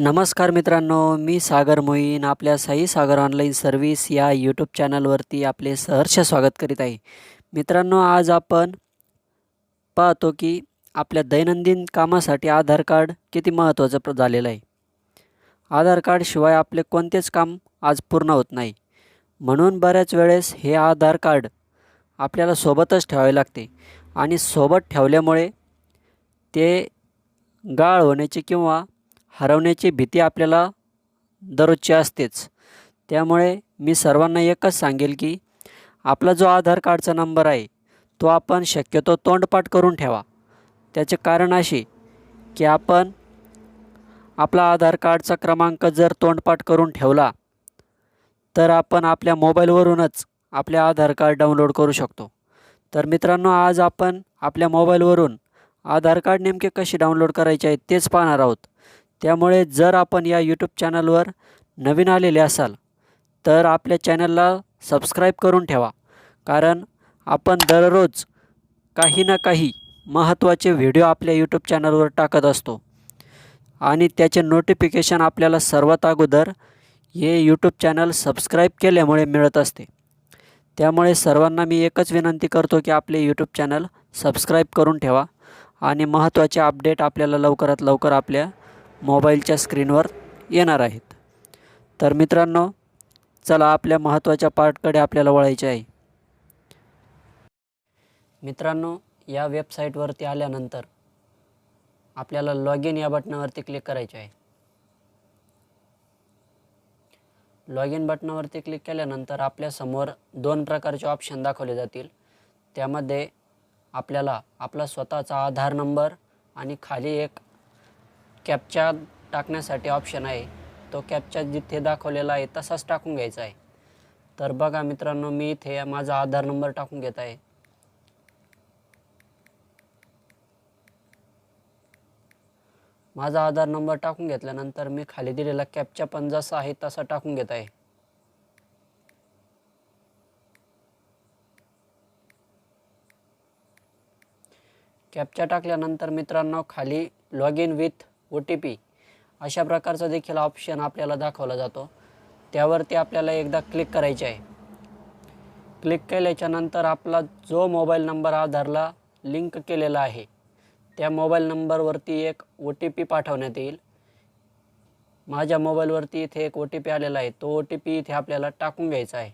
नमस्कार मित्रांनो मी सागर मोईन आपल्या साई सागर ऑनलाईन सर्व्हिस या यूट्यूब चॅनलवरती आपले सहर्ष स्वागत करीत आहे. मित्रांनो आज आपण पाहतो की आपल्या दैनंदिन कामासाठी आधार कार्ड किती महत्त्वाचं प्र झालेलं आहे. आधार कार्डशिवाय आपले कोणतेच काम आज पूर्ण होत नाही. म्हणून बऱ्याच वेळेस हे आधार कार्ड आपल्याला सोबतच ठेवावे लागते आणि सोबत ठेवल्यामुळे ते गाळ होण्याची किंवा हरवण्याची भीती आपल्याला दररोजची असतेच. त्यामुळे मी सर्वांना एकच सांगेल की आपला जो आधार कार्डचा नंबर आहे तो आपण शक्यतो तोंडपाठ करून ठेवा. त्याचे कारण असे की आपण आपला आधार कार्डचा क्रमांक जर तोंडपाठ करून ठेवला तर आपण आपल्या मोबाईलवरूनच आपले आधार कार्ड डाउनलोड करू शकतो. तर मित्रांनो आज आपण आपल्या मोबाईलवरून आधार कार्ड नेमके कसे डाउनलोड करायचे आहेत तेच पाहणार आहोत. त्यामुळे जर आपण या यूट्यूब चॅनलवर नवीन आलेले असाल तर आपल्या चॅनलला सबस्क्राईब करून ठेवा. कारण आपण दररोज काही ना काही महत्त्वाचे व्हिडिओ आपल्या यूट्यूब चॅनलवर टाकत असतो. आणि त्याचे नोटिफिकेशन आपल्याला सर्वात अगोदर हे यूट्यूब चॅनल सबस्क्राईब केल्यामुळे मिळत असते. त्यामुळे सर्वांना मी एकच विनंती करतो की आपले यूट्यूब चॅनल सबस्क्राईब करून ठेवा. आणि महत्त्वाचे अपडेट आपल्याला लवकरात लवकर आपल्या मोबाईलच्या स्क्रीनवर येणार आहेत. तर मित्रांनो चला आपल्या महत्त्वाच्या पार्टकडे आपल्याला वळायचे आहे. मित्रांनो या वेबसाईटवरती आल्यानंतर आपल्याला लॉग इन या बटनावरती क्लिक करायचे आहे. लॉग इन बटनावरती क्लिक केल्यानंतर आपल्यासमोर दोन प्रकारचे ऑप्शन दाखवले जातील. त्यामध्ये आपल्याला आपला स्वतःचा आधार नंबर आणि खाली एक कॅपचा टाकण्यासाठी ऑप्शन आहे. तो कॅपचा जिथे दाखवलेला आहे तसाच टाकून घ्यायचा आहे. तर बघा मित्रांनो मी इथे माझा आधार नंबर टाकून घेत आहे. माझा आधार नंबर टाकून घेतल्यानंतर मी खाली दिलेला कॅपचा पण जसा आहे तसा टाकून घेत आहे. कॅपचा टाकल्यानंतर मित्रांनो खाली log in with O T P अशा प्रकारचा देखील ऑप्शन आपल्याला दाखवला जातो. त्यावरती आपल्याला एकदा क्लिक करायचे आहे. क्लिक केल्याच्यानंतर आपला जो मोबाईल नंबर आधारला लिंक केलेला आहे त्या मोबाईल नंबरवरती एक ओ टी पी पाठवण्यात येईल. माझ्या मोबाईलवरती इथे एक ओ टी पी आलेला आहे. तो ओ टी पी इथे आपल्याला टाकून घ्यायचा आहे.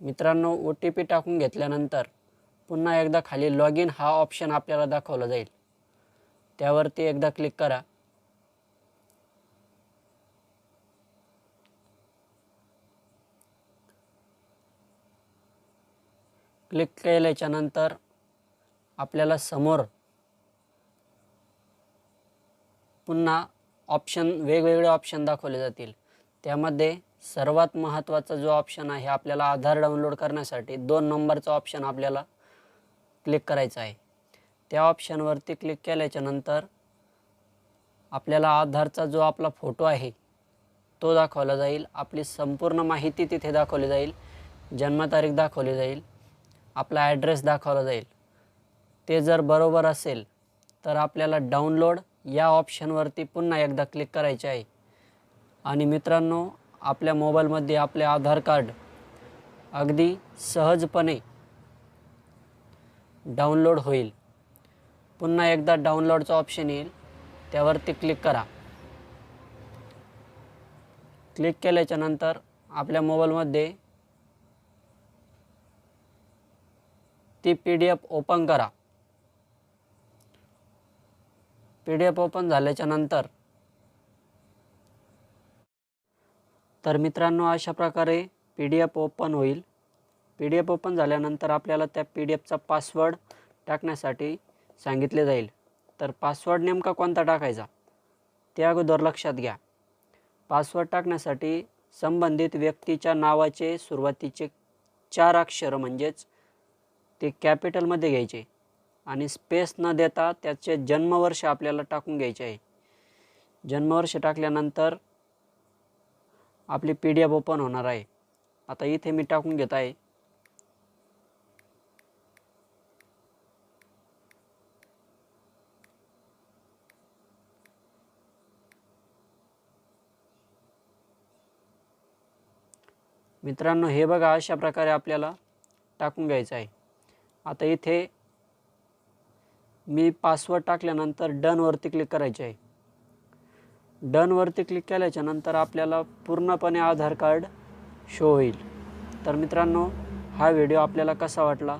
मित्रांनो ओ टी पी टाकून घेतल्यानंतर पुन्हा एकदा खाली लॉग इन हा ऑप्शन आपल्याला दाखवला जाईल. त्यावरती एकदा क्लिक करा. क्लिक केल्याच्यानंतर आपल्याला समोर पुन्हा ऑप्शन वेगवेगळे ऑप्शन दाखवले जातील. त्यामध्ये सर्वात महत्त्वाचा जो ऑप्शन आहे आपल्याला आधार डाउनलोड करण्यासाठी दोन नंबरचा ऑप्शन आपल्याला क्लिक करायचं आहे. त्या ऑप्शनवरती क्लिक केल्याच्यानंतर आपल्याला आधारचा जो आपला फोटो आहे तो दाखवला जाईल. आपली संपूर्ण माहिती तिथे दाखवली जाईल. जन्मतारीख दाखवली जाईल. आपला ॲड्रेस दाखवला जाईल. ते जर बरोबर असेल तर आपल्याला डाउनलोड या ऑप्शनवरती पुन्हा एकदा क्लिक करायचे आहे. आणि मित्रांनो आपल्या मोबाईलमध्ये आपले आधार कार्ड अगदी सहजपणे डाउनलोड होईल. पुन्हा एकदा डाउनलोडचा ऑप्शन येईल. त्यावरती क्लिक करा. क्लिक केल्याच्यानंतर आपल्या मोबाईलमध्ये ती पी डी एफ ओपन करा. पी डी एफ ओपन झाल्याच्यानंतर तर मित्रांनो अशा प्रकारे पी डी एफ ओपन होईल. पी डी एफ ओपन झाल्यानंतर आपल्याला त्या पी डी एफचा पासवर्ड टाकण्यासाठी सांगितले जाईल. तर पासवर्ड नेमका कोणता टाकायचा? ते अगोदर लक्षात घ्या. पासवर्ड टाकण्यासाठी संबंधित व्यक्तीच्या नावाचे सुरुवातीचे चार अक्षर म्हणजेच ते कॅपिटलमध्ये घ्यायचे आणि स्पेस न देता त्याचे जन्मवर्ष आपल्याला टाकून घ्यायचे आहे. जन्मवर्ष टाकल्यानंतर आपली पी डी एफ ओपन होणार आहे. आता इथे मी टाकून घेत आहे. मित्रांनो हे बघा अशा प्रकारे आपल्याला टाकून घ्यायचं आहे. आता इथे मी पासवर्ड टाकल्यानंतर डनवरती क्लिक करायचे आहे. डनवरती क्लिक केल्याच्यानंतर आपल्याला पूर्णपणे आधार कार्ड शो होईल. तर मित्रांनो हा व्हिडिओ आपल्याला कसा वाटला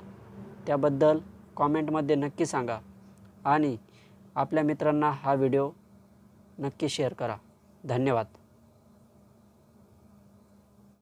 त्याबद्दल कॉमेंटमध्ये नक्की सांगा आणि आपल्या मित्रांना हा व्हिडिओ नक्की शेअर करा. धन्यवाद.